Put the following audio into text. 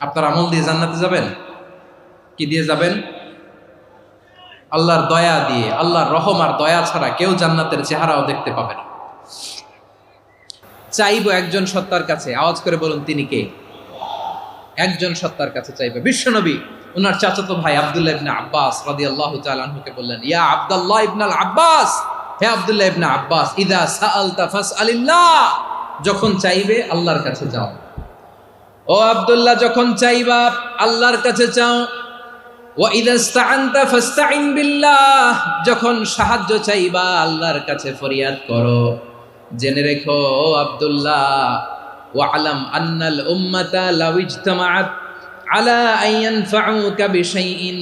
আপনার আমল দিয়ে জান্নাতে যাবেন? কি দিয়ে যাবেন? আল্লাহর দয়া দিয়ে, আল্লাহর রহম আর দয়া ছাড়া কেউ জান্নাতের চেহারাও দেখতে পাবে না। চাইব একজন সত্তার কাছে। আওয়াজ করে বলুন, তিনি কে? একজন সত্তার কাছে চাইবে। বিশ্বনবী ওনার চাচাতো ভাই আব্দুল্লাহ ইবনে আব্বাস রাদিয়াল্লাহু তাআলা আনহুকে বললেন, ইয়া আব্দুল্লাহ ইবনাল আব্বাস, হে আব্দুল্লাহ ইবনে আব্বাস, ইদা সাআলতা ফাসআলিল্লাহ। যখন চাইবে আল্লাহর কাছে যাও। ও আবদুল্লাহ, যখন চাইবা আল্লাহর কাছে চাও। যখন সাহায্য চাইবা আল্লাহর কাছে ফরিয়াদ করো। জেনে রেখো, ও আব্দুল্লাহ আলম আন্নাল উম্মাতা আলা আন ইয়ানফাউকা বিশাইইন।